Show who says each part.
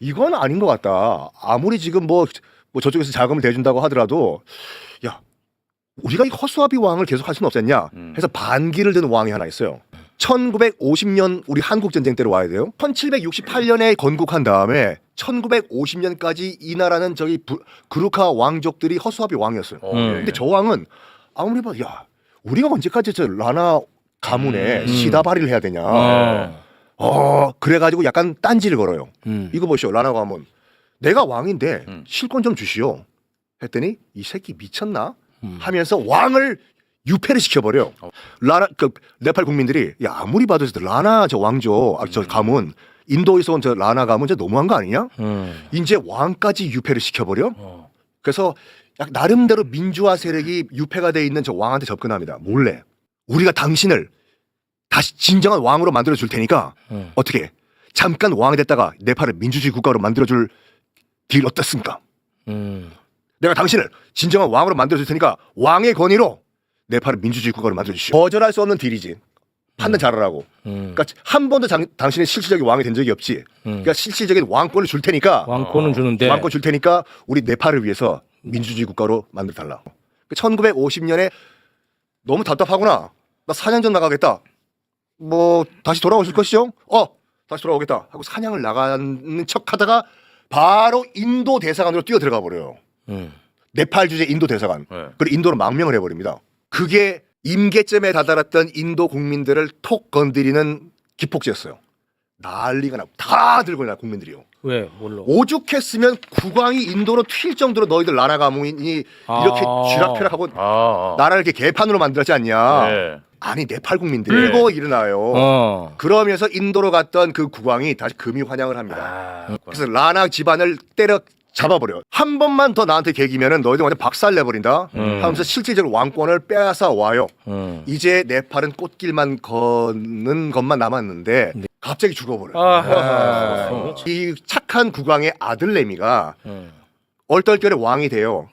Speaker 1: 이건 아닌 것 같다. 아무리 지금 뭐, 뭐 저쪽에서 자금을 대준다고 하더라도 야 우리가 이 허수아비 왕을 계속 할 수는 없겠냐
Speaker 2: 음.
Speaker 1: 해서 반기를 든 왕이 하나 있어요. 1950년 우리 한국 전쟁 때로 와야 돼요. 1768년에 건국한 다음에 1950년까지 이 나라는 저기 부, 그루카 왕족들이 허수아비 왕이었어요.
Speaker 2: 어,
Speaker 3: 음.
Speaker 2: 예, 예.
Speaker 1: 근데 저 왕은 아무리 봐도 야 우리가 언제까지 저 라나 가문에
Speaker 3: 음.
Speaker 1: 시다바리를 해야 되냐.
Speaker 3: 어.
Speaker 1: 어 그래가지고 약간 딴지를 걸어요.
Speaker 3: 음.
Speaker 1: 이거 보시오 라나 가문. 내가 왕인데
Speaker 2: 음.
Speaker 1: 실권 좀 주시오. 했더니 이 새끼 미쳤나
Speaker 3: 음.
Speaker 1: 하면서 왕을 유폐를 시켜버려.
Speaker 2: 어.
Speaker 1: 라나 그 네팔 국민들이 야 아무리 봐도 저 라나 저 왕조 아, 저
Speaker 2: 음.
Speaker 1: 가문 인도에서 온 저 라나 가문 저 너무한 거 아니냐?
Speaker 3: 음.
Speaker 1: 이제 왕까지 유폐를 시켜버려.
Speaker 3: 어.
Speaker 1: 그래서 약 나름대로 민주화 세력이 유폐가 돼 있는 저 왕한테 접근합니다. 몰래 우리가 당신을 다시 진정한 왕으로 만들어 줄 테니까
Speaker 3: 음.
Speaker 1: 어떻게 잠깐 왕이 됐다가 네팔을 민주주의 국가로 만들어 줄딜 어떻습니까?
Speaker 3: 음.
Speaker 1: 내가 당신을 진정한 왕으로 만들어 줄 테니까 왕의 권위로 네팔을 민주주의 국가로 만들어 주시오. 거절할 수 없는 딜이지. 판단 잘하라고.
Speaker 3: 음.
Speaker 1: 그러니까 한 번도 장- 당신이 실질적인 왕이 된 적이 없지.
Speaker 3: 음.
Speaker 1: 그러니까 실질적인 왕권을 줄 테니까
Speaker 3: 왕권은 주는데
Speaker 1: 왕권 줄 테니까 우리 네팔을 위해서 민주주의 국가로 만들어 달라. 1950년에 너무 답답하구나. 나 사냥 전 나가겠다. 뭐 다시 돌아오실 것이죠? 어, 다시 돌아오겠다. 하고 사냥을 나가는 척하다가 바로 인도 대사관으로 뛰어 들어가 버려요.
Speaker 3: 음.
Speaker 1: 네팔 주재 인도 대사관.
Speaker 2: 네.
Speaker 1: 그리고 인도로 망명을 해버립니다. 그게 임계점에 다다랐던 인도 국민들을 톡 건드리는 기폭제였어요. 난리가 나고 다 들고 나 국민들이요.
Speaker 3: 왜 뭘로?
Speaker 1: 오죽했으면 국왕이 인도로 튈 정도로 너희들 나라 가문이 이렇게
Speaker 3: 아.
Speaker 1: 쥐락펴락하고
Speaker 2: 아, 아.
Speaker 1: 나라를 이렇게 개판으로 만들었지 않냐.
Speaker 2: 네.
Speaker 1: 아니 네팔 국민들 들고 일어나요.
Speaker 3: 어.
Speaker 1: 그러면서 인도로 갔던 그 국왕이 다시 금이 환영을 합니다.
Speaker 2: 아,
Speaker 1: 그래서 라나 집안을 때려 잡아버려. 한 번만 더 나한테 개기면은 너희들 완전 박살 내버린다.
Speaker 3: 음.
Speaker 1: 하면서 실질적으로 왕권을 빼앗아 와요.
Speaker 3: 음.
Speaker 1: 이제 네팔은 꽃길만 걷는 것만 남았는데 갑자기 죽어버려. 요
Speaker 3: 아하.
Speaker 1: 이 착한 국왕의 아들 레미가
Speaker 3: 음.
Speaker 1: 얼떨결에 왕이 돼요.